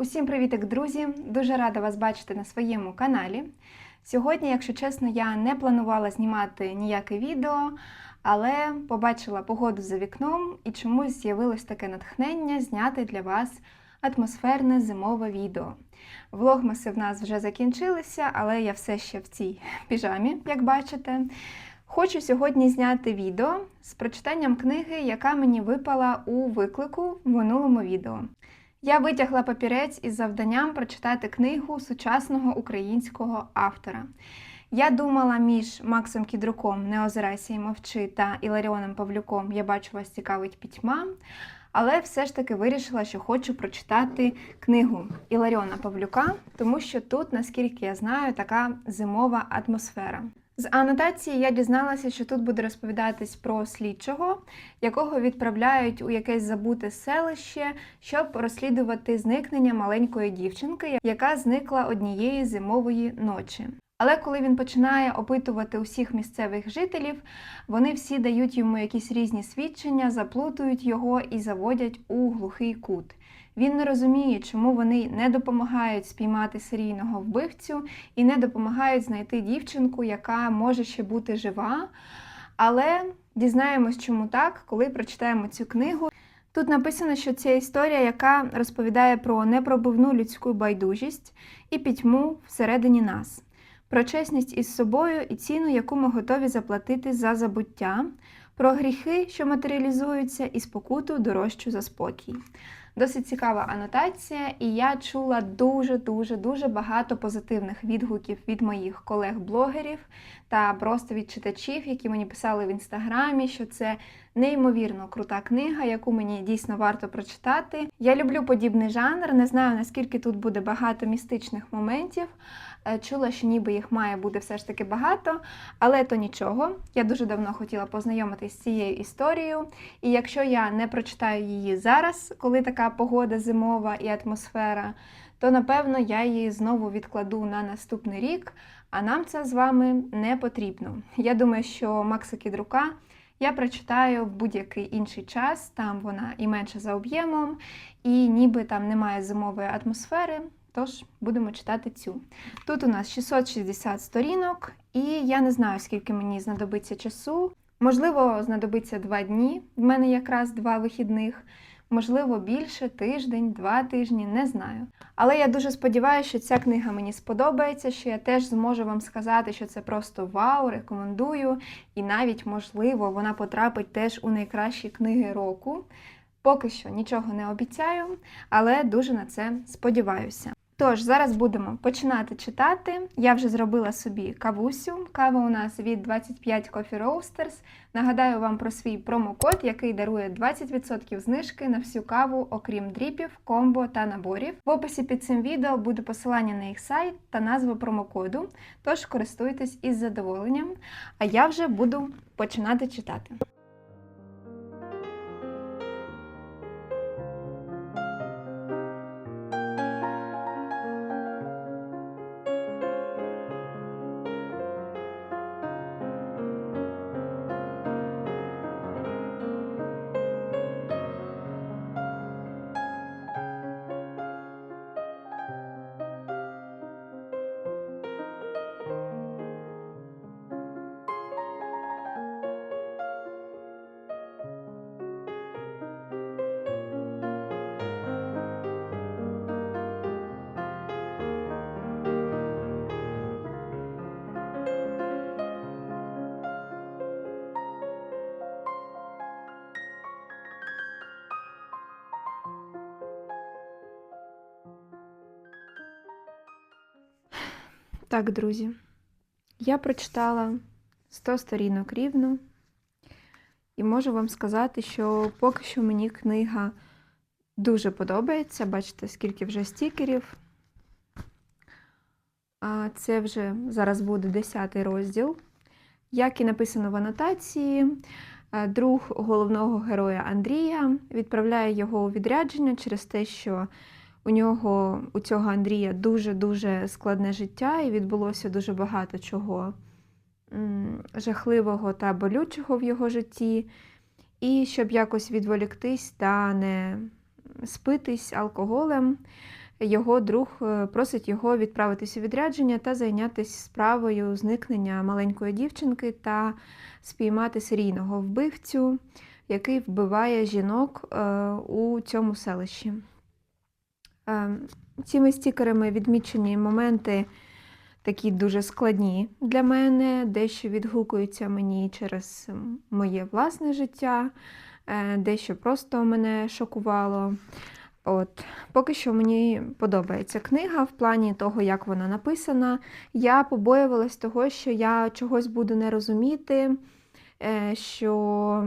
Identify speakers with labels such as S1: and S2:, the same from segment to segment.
S1: Усім привітик, друзі! Дуже рада вас бачити на своєму каналі. Сьогодні, якщо чесно, я не планувала знімати ніяке відео, але побачила погоду за вікном і чомусь з'явилось таке натхнення зняти для вас атмосферне зимове відео. Влогмаси в нас вже закінчилися, але я все ще в цій піжамі, як бачите. Хочу сьогодні зняти відео з прочитанням книги, яка мені випала у виклику в минулому відео. Я витягла папірець із завданням прочитати книгу сучасного українського автора. Я думала між Максом Кідруком Не озирайся і мовчи та Іларіоном Павлюком Я бачу вас цікавить пітьма. Але все ж таки вирішила, що хочу прочитати книгу Іларіона Павлюка, тому що тут, наскільки я знаю, така зимова атмосфера. З анотації я дізналася, що тут буде розповідатись про слідчого, якого відправляють у якесь забуте селище, щоб розслідувати зникнення маленької дівчинки, яка зникла однієї зимової ночі. Але коли він починає опитувати усіх місцевих жителів, вони всі дають йому якісь різні свідчення, заплутують його і заводять у глухий кут. Він не розуміє, чому вони не допомагають спіймати серійного вбивцю і не допомагають знайти дівчинку, яка може ще бути жива. Але дізнаємось, чому так, коли прочитаємо цю книгу. Тут написано, що це історія, яка розповідає про непробивну людську байдужість і пітьму всередині нас, про чесність із собою і ціну, яку ми готові заплатити за забуття, про гріхи, що матеріалізуються, і спокуту дорожчу за спокій. Досить цікава анотація, і я чула дуже-дуже дуже багато позитивних відгуків від моїх колег-блогерів та просто від читачів, які мені писали в інстаграмі, що це неймовірно крута книга, яку мені дійсно варто прочитати. Я люблю подібний жанр, не знаю наскільки тут буде багато містичних моментів. Е, Чула, що ніби їх має бути все ж таки багато, але то нічого. Я дуже давно хотіла познайомитись з цією історією. І якщо я не прочитаю її зараз, коли така погода зимова і атмосфера, то напевно я її знову відкладу на наступний рік, а нам це з вами не потрібно. Я думаю, що Макса Кідрука я прочитаю в будь-який інший час, там вона і менше за об'ємом, і ніби там немає зимової атмосфери. Тож будемо читати цю. Тут у нас 660 сторінок, і я не знаю, скільки мені знадобиться часу. Можливо, знадобиться два дні. В мене якраз два вихідних. Можливо, більше тиждень, два тижні, не знаю. Але я дуже сподіваюся, що ця книга мені сподобається, що я теж зможу вам сказати, що це просто вау, рекомендую. І навіть, можливо, вона потрапить теж у найкращі книги року. Поки що нічого не обіцяю, але дуже на це сподіваюся. Тож, зараз будемо починати читати. Я вже зробила собі кавусю. Кава у нас від 25 Coffee Roasters. Нагадаю вам про свій промокод, який дарує 20% знижки на всю каву, окрім дріпів, комбо та наборів. В описі під цим відео буде посилання на їх сайт та назва промокоду. Тож користуйтесь із задоволенням, а я вже буду починати читати. Так, друзі, я прочитала 100 сторінок рівно, і можу вам сказати, що поки що мені книга дуже подобається. Бачите, скільки вже стікерів. Це вже зараз буде 10 розділ. Як і написано в анотації, е, друг головного героя Андрія відправляє його у відрядження через те, що у нього, у цього Андрія, дуже-дуже складне життя, і відбулося дуже багато чого жахливого та болючого в його житті. І щоб якось відволіктись та не спитись алкоголем, його друг е, просить його відправитися у відрядження та зайнятися справою зникнення маленької дівчинки та спіймати серійного вбивцю, який вбиває жінок е, у цьому селищі. Е, Цими стікерами відмічені моменти такі дуже складні для мене, дещо відгукуються мені через моє власне життя, е, дещо просто мене шокувало. От, поки що мені подобається книга в плані того, як вона написана. Я побоювалась того, що я чогось буду не розуміти, е, що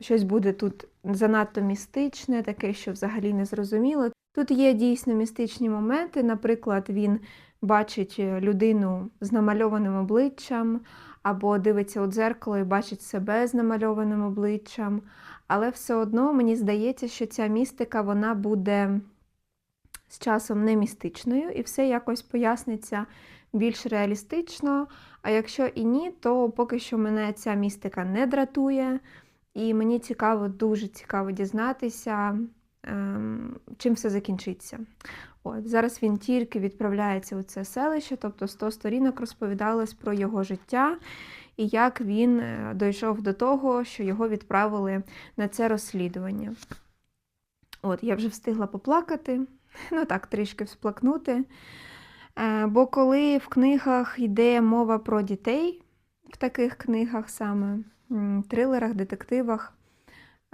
S1: щось буде тут занадто містичне, таке, що взагалі не зрозуміло. Тут є дійсно містичні моменти. Наприклад, він бачить е, людину з намальованим обличчям, або дивиться у дзеркало і бачить себе з намальованим обличчям. Але все одно мені здається, що ця містика вона буде з часом не містичною, і все якось поясниться більш реалістично. А якщо і ні, то поки що мене ця містика не дратує, і мені цікаво, дуже цікаво дізнатися, чим все закінчиться. От, зараз він тільки відправляється у це селище, тобто 100 сторінок розповідалось про його життя і як він е, дійшов до того, що його відправили на це розслідування. От, я вже встигла поплакати, ну так, трішки всплакнути. Е, Бо коли в книгах йде мова про дітей, в таких книгах саме, трилерах, детективах,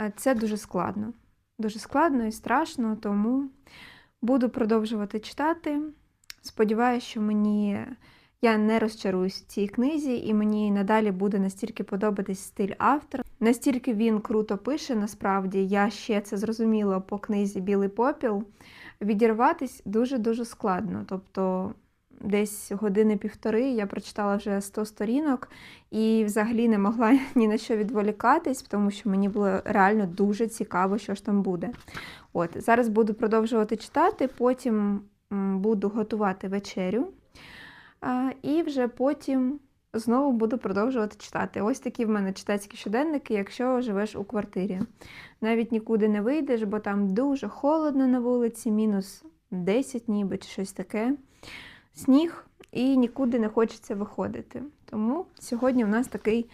S1: е, це дуже складно. Дуже складно і страшно, тому буду продовжувати читати. Сподіваюся, що мені я не розчаруюсь в цій книзі, і мені надалі буде настільки подобатись стиль автора. Настільки він круто пише, насправді, я ще це зрозуміла по книзі Білий попіл. Відірватись дуже-дуже складно. Тобто десь години півтори я прочитала вже 100 сторінок і взагалі не могла ні на що відволікатись, тому що мені було реально дуже цікаво, що ж там буде. От, зараз буду продовжувати читати, потім буду готувати вечерю. І вже потім знову буду продовжувати читати. Ось такі в мене читацькі щоденники, якщо живеш у квартирі. Навіть нікуди не вийдеш, бо там дуже холодно на вулиці, мінус 10 ніби чи щось таке. Сніг і нікуди не хочеться виходити. Тому сьогодні у нас такий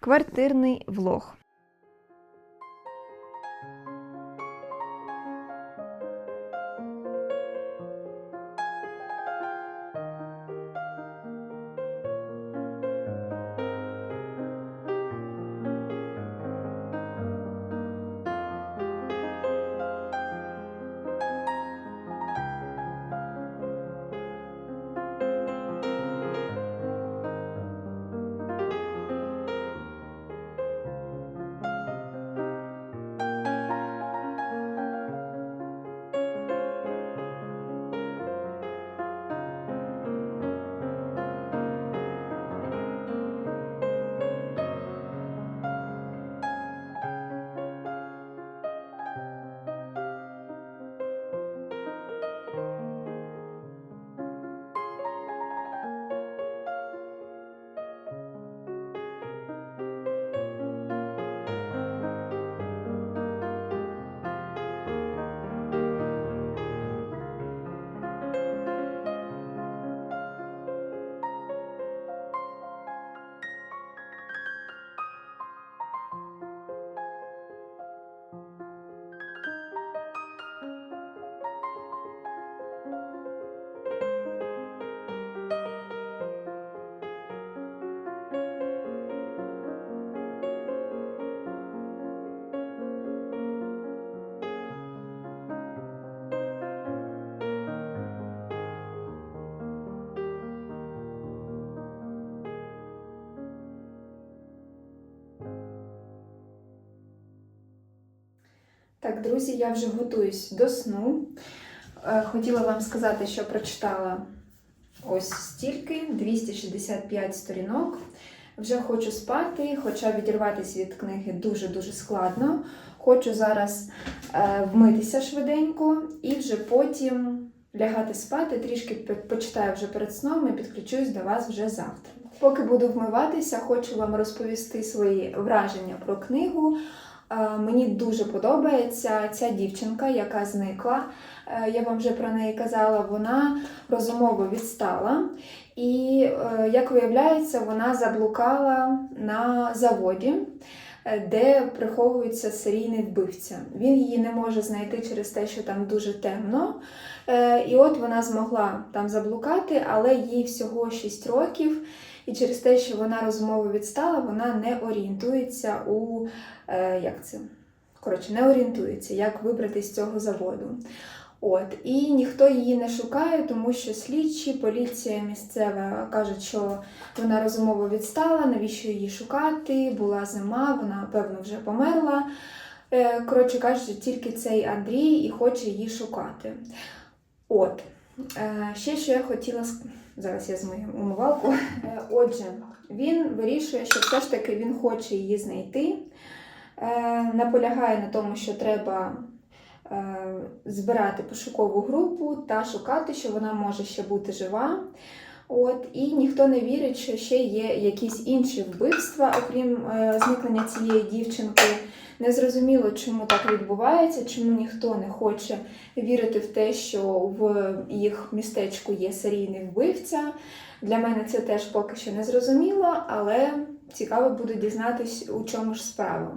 S1: квартирний влог. Так, друзі, я вже готуюсь до сну. Е, Хотіла вам сказати, що прочитала ось стільки 265 сторінок. Вже хочу спати, хоча відірватися від книги дуже-дуже складно. Хочу зараз е, вмитися швиденько і вже потім лягати спати, трішки почитаю вже перед сном і підключусь до вас вже завтра. Поки буду вмиватися, хочу вам розповісти свої враження про книгу, Мені дуже подобається ця дівчинка, яка зникла. Е, Я вам вже про неї казала, вона розумово відстала. І, е, як виявляється, вона заблукала на заводі, е, де приховується серійний вбивця. Він її не може знайти через те, що там дуже темно. Е, І от вона змогла там заблукати, але їй всього 6 років. І через те, що вона розумово відстала, вона не орієнтується у е, як це? Коротше, не орієнтується, як вибратися з цього заводу. От, і ніхто її не шукає, тому що слідчі, поліція місцева кажуть, що вона розумово відстала, навіщо її шукати, була зима, вона, певно, вже померла. Е, Коротше кажучи, тільки цей Андрій і хоче її шукати. От. Е, Ще що я хотіла Зараз я змию умивалку. Е, Отже, він вирішує, що все ж таки він хоче її знайти. Наполягає на тому, що треба збирати пошукову групу та шукати, що вона може ще бути жива. От, і ніхто не вірить, що ще є якісь інші вбивства, окрім е, зникнення цієї дівчинки. Незрозуміло, чому так відбувається, чому ніхто не хоче вірити в те, що в їх містечку є серійний вбивця. Для мене це теж поки що не зрозуміло, але цікаво буде дізнатись, у чому ж справа.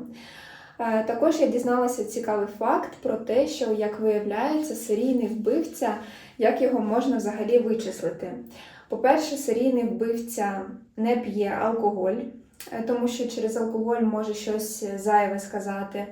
S1: Е, Також я дізналася цікавий факт про те, що, як виявляється, серійний вбивця, як його можна взагалі вичислити. По-перше, серійний вбивця не п'є алкоголь, е, тому що через алкоголь може щось зайве сказати.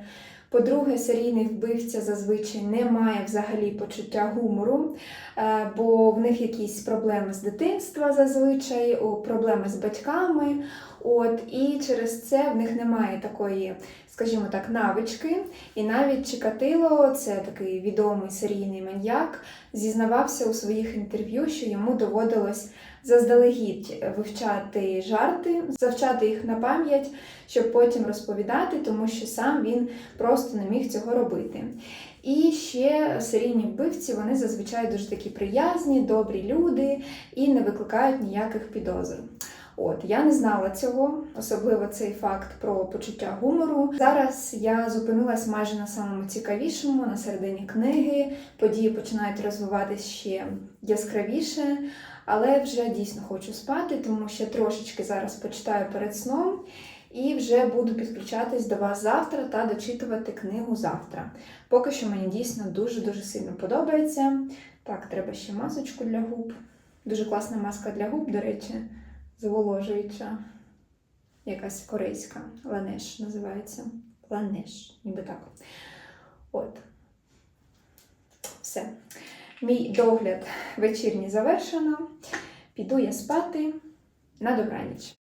S1: По-друге, серійний вбивця зазвичай не має взагалі почуття гумору, е, бо в них якісь проблеми з дитинства зазвичай, проблеми з батьками. От, і через це в них немає такої, скажімо так, навички. І навіть Чикатило, це такий відомий серійний маньяк, зізнавався у своїх інтерв'ю, що йому доводилось заздалегідь вивчати жарти, завчати їх на пам'ять, щоб потім розповідати, тому що сам він просто не міг цього робити. І ще серійні вбивці вони зазвичай дуже такі приязні, добрі люди і не викликають ніяких підозр. От я не знала цього, особливо цей факт про почуття гумору. Зараз я зупинилась майже на самому цікавішому, на середині книги. Події починають розвиватись ще яскравіше, але вже дійсно хочу спати, тому що трошечки зараз почитаю перед сном і вже буду підключатись до вас завтра та дочитувати книгу завтра. Поки що мені дійсно дуже-дуже сильно подобається. Так, треба ще масочку для губ. Дуже класна маска для губ, до речі, зволожуюча. Якась корейська. Ланеш називається. Ланеш, ніби так. От. Все. Мій догляд вечірній завершено. Піду я спати. На добраніч.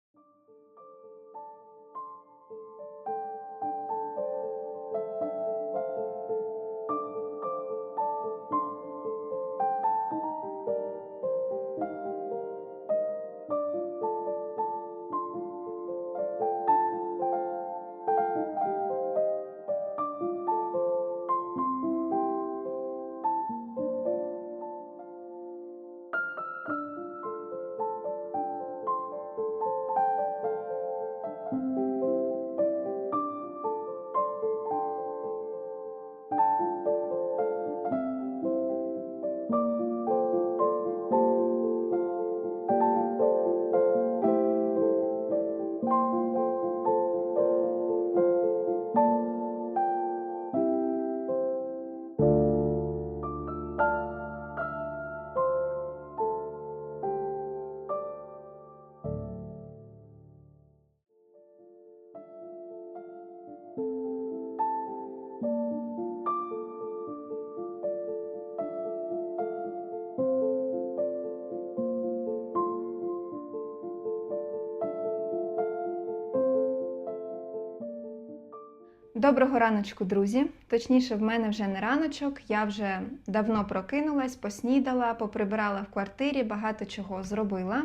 S1: Доброго раночку, друзі. Точніше, в мене вже не раночок. Я вже давно прокинулась, поснідала, поприбирала в квартирі, багато чого зробила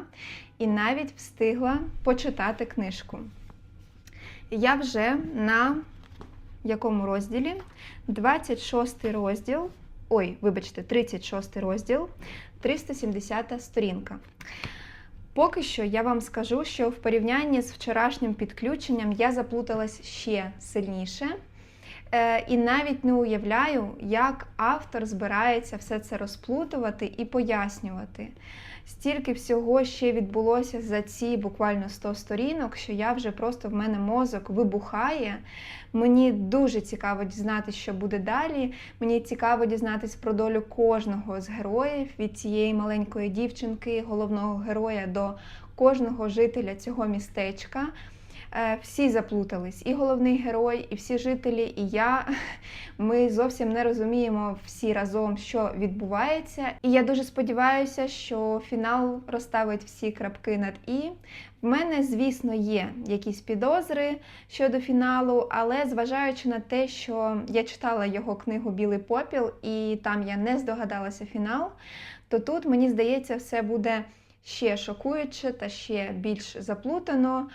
S1: і навіть встигла почитати книжку. Я вже на якому розділі? 26 розділ. Ой, вибачте, 36 розділ, 370 сторінка. Поки що я вам скажу, що в порівнянні з вчорашнім підключенням я заплуталась ще сильніше. Е, і навіть не уявляю, як автор збирається все це розплутувати і пояснювати. Стільки всього ще відбулося за ці буквально 100 сторінок, що я вже просто в мене мозок вибухає. Мені дуже цікаво дізнатися, що буде далі. Мені цікаво дізнатися про долю кожного з героїв від цієї маленької дівчинки, головного героя до кожного жителя цього містечка. Е, Всі заплутались, і головний герой, і всі жителі, і я. Ми зовсім не розуміємо всі разом, що відбувається. І я дуже сподіваюся, що фінал розставить всі крапки над і. В мене, звісно, є якісь підозри щодо фіналу, але зважаючи на те, що я читала його книгу Білий попіл, і там я не здогадалася фінал, то тут мені здається, все буде ще шокуюче та ще більш заплутано.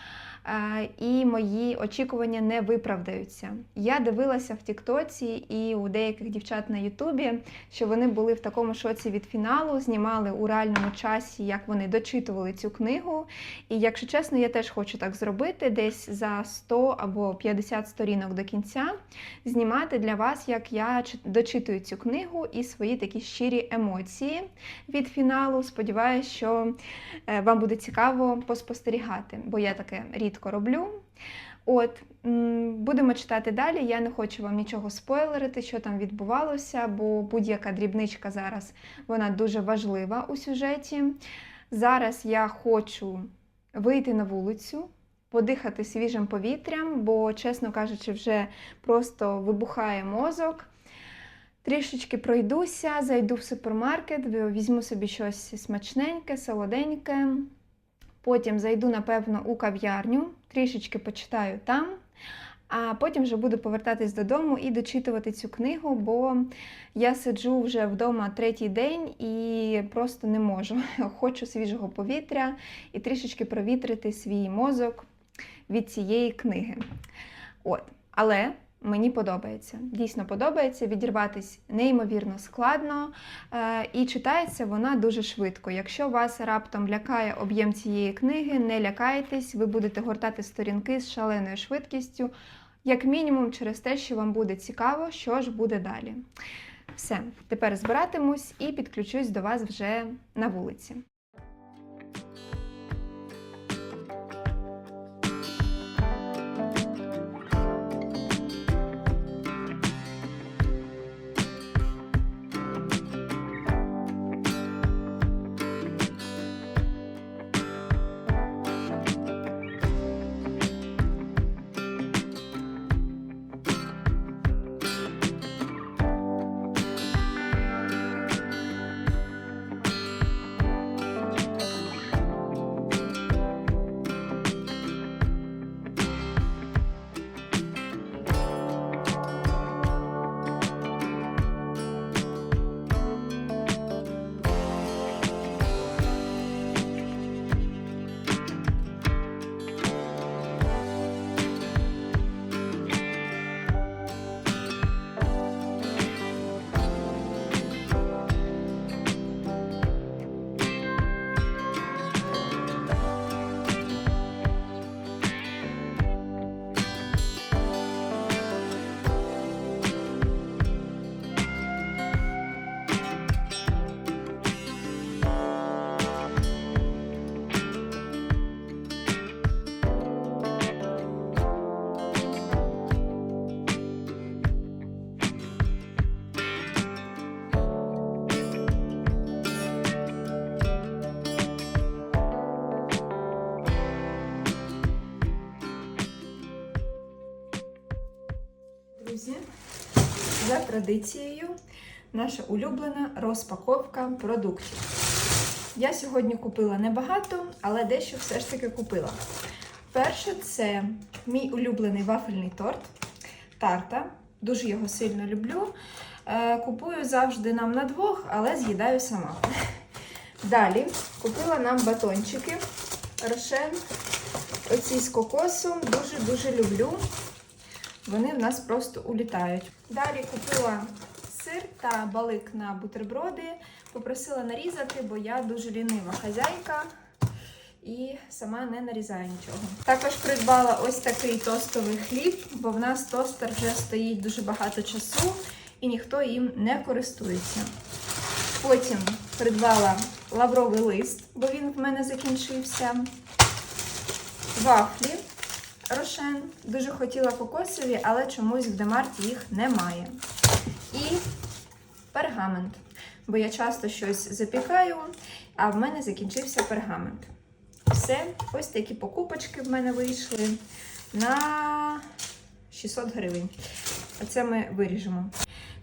S1: І мої очікування не виправдаються. Я дивилася в Тіктоці і у деяких дівчат на Ютубі, що вони були в такому шоці від фіналу, знімали у реальному часі, як вони дочитували цю книгу. І якщо чесно, я теж хочу так зробити, десь за 100 або 50 сторінок до кінця, знімати для вас, як я дочитую цю книгу і свої такі щирі емоції від фіналу. Сподіваюсь, що е, вам буде цікаво поспостерігати, бо я таке рідко роблю. От, будемо читати далі. Я не хочу вам нічого спойлерити, що там відбувалося, бо будь-яка дрібничка зараз вона дуже важлива у сюжеті. Зараз я хочу вийти на вулицю, подихати свіжим повітрям, бо, чесно кажучи, вже просто вибухає мозок. Трішечки пройдуся, зайду в супермаркет, візьму собі щось смачненьке, солоденьке. Потім зайду, напевно, у кав'ярню, трішечки почитаю там, а потім вже буду повертатись додому і дочитувати цю книгу, бо я сиджу вже вдома третій день і просто не можу. Хочу свіжого повітря і трішечки провітрити свій мозок від цієї книги. От. Але мені подобається. Дійсно подобається відірватись неймовірно складно, е, і читається вона дуже швидко. Якщо вас раптом лякає об'єм цієї книги, не лякайтесь, ви будете гортати сторінки з шаленою швидкістю, як мінімум через те, що вам буде цікаво, що ж буде далі. Все, тепер збиратимусь і підключусь до вас вже на вулиці. Традицією, наша улюблена розпаковка продуктів. Я сьогодні купила небагато, але дещо все ж таки купила. Перше, це мій улюблений вафельний торт тарта. Дуже його сильно люблю. Е, Купую завжди нам на двох, але з'їдаю сама. Далі купила нам батончики. Рошен. Оці з кокосом. Дуже-дуже люблю. Вони в нас просто улітають. Далі купила сир та балик на бутерброди. Попросила нарізати, бо я дуже лінива хазяйка. і сама не нарізаю нічого. Також придбала ось такий тостовий хліб, бо в нас тостер вже стоїть дуже багато часу і ніхто їм не користується. Потім придбала лавровий лист, бо він в мене закінчився. Вафлі рошен. Дуже хотіла кокосові, але чомусь в Демарті їх немає. І пергамент. Бо я часто щось запікаю, а в мене закінчився пергамент. Все, ось такі покупочки в мене вийшли на 600 гривень. Оце ми виріжемо.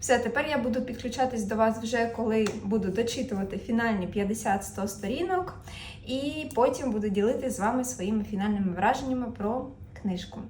S1: Все, тепер я буду підключатись до вас вже коли буду дочитувати фінальні 50-100 сторінок, і потім буду ділитися з вами своїми фінальними враженнями про книжку.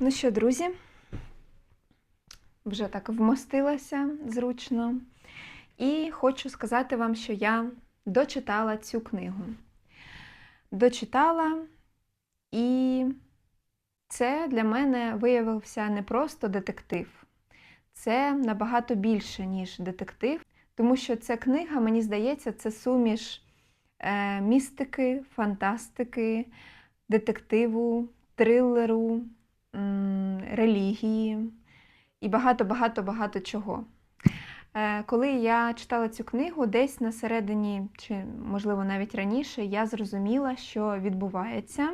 S1: Ну що, друзі, вже так вмостилася зручно. І хочу сказати вам, що я дочитала цю книгу. Дочитала, і це для мене виявився не просто детектив, це набагато більше, ніж детектив, тому що ця книга, мені здається, це суміш е, містики, фантастики, детективу, трилеру релігії і багато-багато-багато чого. Е, коли я читала цю книгу, десь на середині, чи, можливо, навіть раніше, я зрозуміла, що відбувається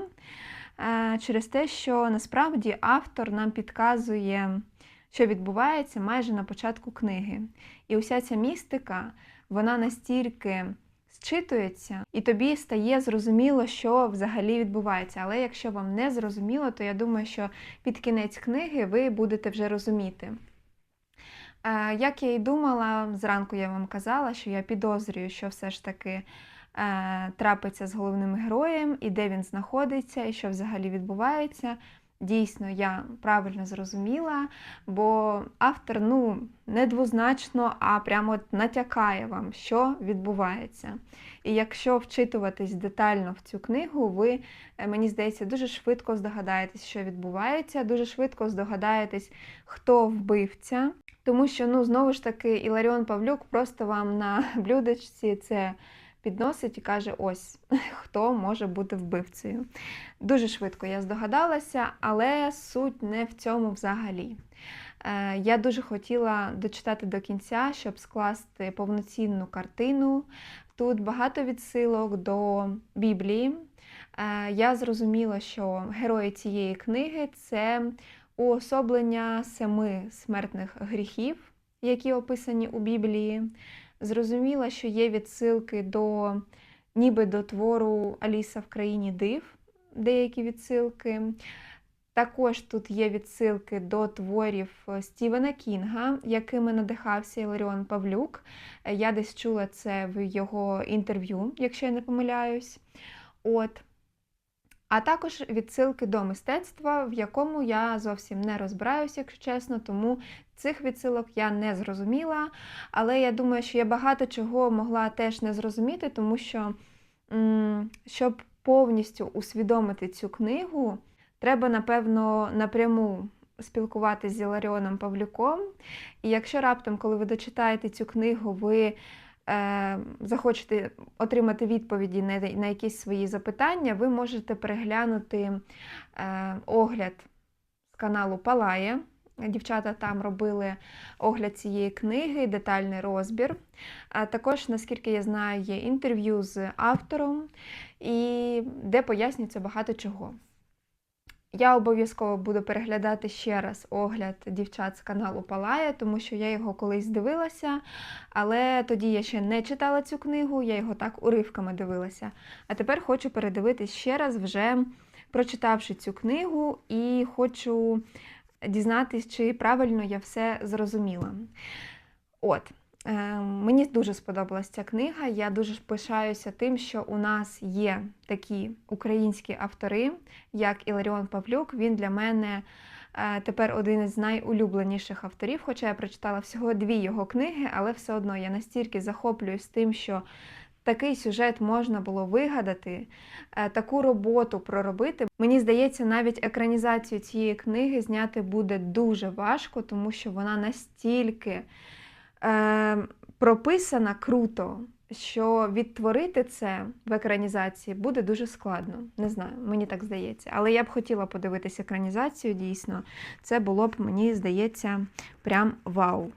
S1: е, через те, що насправді автор нам підказує, що відбувається майже на початку книги. І уся ця містика, вона настільки зчитується, і тобі стає зрозуміло, що взагалі відбувається. Але якщо вам не зрозуміло, то я думаю, що під кінець книги ви будете вже розуміти. Як я і думала, зранку я вам казала, що я підозрюю, що все ж таки е, трапиться з головним героєм, і де він знаходиться, і що взагалі відбувається. Дійсно, я правильно зрозуміла, бо автор ну, не двозначно, а прямо натякає вам, що відбувається. І якщо вчитуватись детально в цю книгу, ви, е, мені здається, дуже швидко здогадаєтесь, що відбувається, дуже швидко здогадаєтесь, хто вбивця. Тому що, ну, знову ж таки, Іларіон Павлюк просто вам на блюдечці це підносить і каже: ось хто може бути вбивцею. Дуже швидко я здогадалася, але суть не в цьому взагалі. Е, я дуже хотіла дочитати до кінця, щоб скласти повноцінну картину. Тут багато відсилок до Біблії. Е, я зрозуміла, що герої цієї книги це уособлення семи смертних гріхів, які описані у Біблії. Зрозуміла, що є відсилки до ніби до твору Аліса в країні див, деякі відсилки. Також тут є відсилки до творів Стівена Кінга, якими надихався Іларіон Павлюк. Я десь чула це в його інтерв'ю, якщо я не помиляюсь. От. А також відсилки до мистецтва, в якому я зовсім не розбираюся, якщо чесно, тому цих відсилок я не зрозуміла. Але я думаю, що я багато чого могла теж не зрозуміти, тому що, щоб повністю усвідомити цю книгу, треба, напевно, напряму спілкуватися з Іларіоном Павлюком. І якщо раптом, коли ви дочитаєте цю книгу, ви захочете отримати відповіді на, на якісь свої запитання, ви можете переглянути е, огляд з каналу Палає. Дівчата там робили огляд цієї книги, детальний розбір. А також, наскільки я знаю, є інтерв'ю з автором, і де пояснюється багато чого. Я обов'язково буду переглядати ще раз огляд дівчат з каналу Палає, тому що я його колись дивилася, але тоді я ще не читала цю книгу, я його так уривками дивилася. А тепер хочу передивитись ще раз, вже прочитавши цю книгу, і хочу дізнатись, чи правильно я все зрозуміла. От. Е, Мені дуже сподобалась ця книга. Я дуже пишаюся тим, що у нас є такі українські автори, як Іларіон Павлюк. Він для мене е, тепер один із найулюбленіших авторів, хоча я прочитала всього дві його книги, але все одно я настільки захоплююсь тим, що такий сюжет можна було вигадати, е, таку роботу проробити. Мені здається, навіть екранізацію цієї книги зняти буде дуже важко, тому що вона настільки е, прописана круто, що відтворити це в екранізації буде дуже складно. Не знаю, мені так здається. Але я б хотіла подивитися екранізацію дійсно. Це було б, мені здається, прям вау.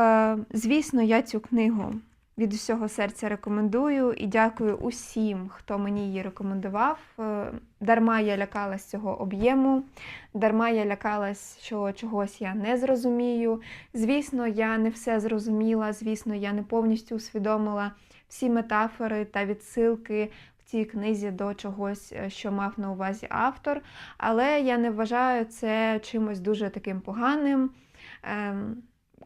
S1: Е, звісно, я цю книгу від усього серця рекомендую і дякую усім, хто мені її рекомендував. Е, Дарма я лякалась цього об'єму, дарма я лякалась, що чогось я не зрозумію. Звісно, я не все зрозуміла, звісно, я не повністю усвідомила всі метафори та відсилки цій книзі до чогось, е, що мав на увазі автор. Але я не вважаю це чимось дуже таким поганим.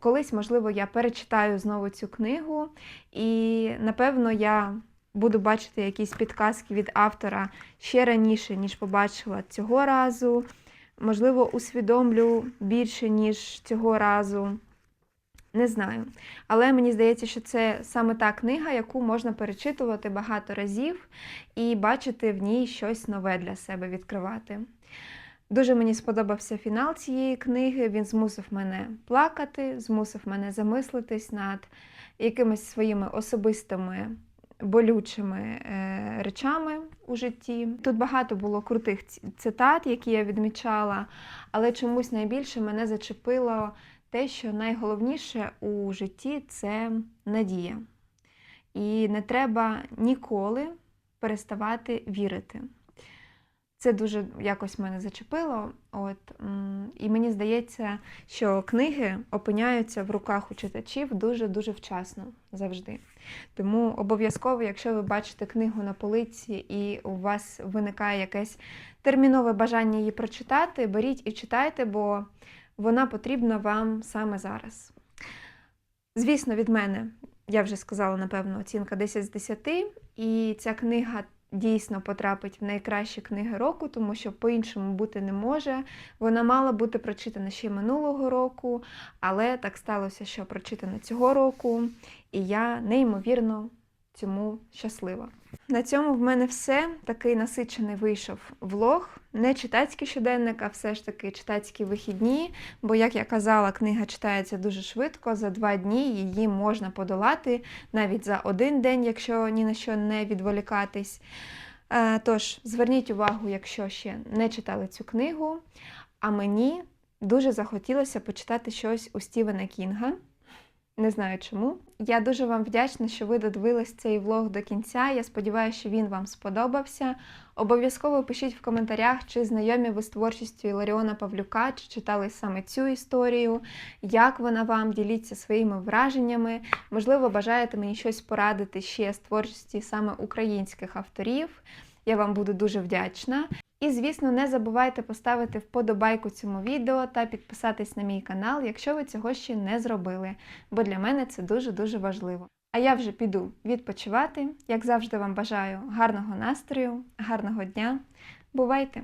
S1: Колись, можливо, я перечитаю знову цю книгу, і напевно я буду бачити якісь підказки від автора ще раніше, ніж побачила цього разу. Можливо, усвідомлю більше, ніж цього разу. Не знаю. Але мені здається, що це саме та книга, яку можна перечитувати багато разів і бачити в ній щось нове для себе відкривати. Дуже мені сподобався фінал цієї книги. Він змусив мене плакати, змусив мене замислитись над якимись своїми особистими болючими е, речами у житті. Тут багато було крутих цитат, які я відмічала, але чомусь найбільше мене зачепило те, що найголовніше у житті це надія. І не треба ніколи переставати вірити. Це дуже якось мене зачепило. От, і мені здається, що книги опиняються в руках у читачів дуже-дуже вчасно завжди. Тому обов'язково, якщо ви бачите книгу на полиці і у вас виникає якесь термінове бажання її прочитати, беріть і читайте, бо вона потрібна вам саме зараз. Звісно, від мене, я вже сказала, напевно, оцінка 10 з 10, і ця книга дійсно потрапить в найкращі книги року, тому що по-іншому бути не може. Вона мала бути прочитана ще минулого року, але так сталося, що прочитана цього року, і я неймовірно цьому щаслива. На цьому в мене все. Такий насичений вийшов влог. Не читацький щоденник, а все ж таки читацькі вихідні. Бо, як я казала, книга читається дуже швидко. За два дні її можна подолати навіть за один день, якщо ні на що не відволікатись. Е, Тож, зверніть увагу, якщо ще не читали цю книгу. А мені дуже захотілося почитати щось у Стівена Кінга. Не знаю чому. Я дуже вам вдячна, що ви додивились цей влог до кінця. Я сподіваюся, що він вам сподобався. Обов'язково пишіть в коментарях, чи знайомі ви з творчістю Іларіона Павлюка, чи читали саме цю історію, як вона вам, діліться своїми враженнями. Можливо, бажаєте мені щось порадити ще з творчості саме українських авторів. Я вам буду дуже вдячна. І, звісно, не забувайте поставити вподобайку цьому відео та підписатись на мій канал, якщо ви цього ще не зробили, бо для мене це дуже-дуже важливо. А я вже піду відпочивати. Як завжди, вам бажаю гарного настрою, гарного дня. Бувайте!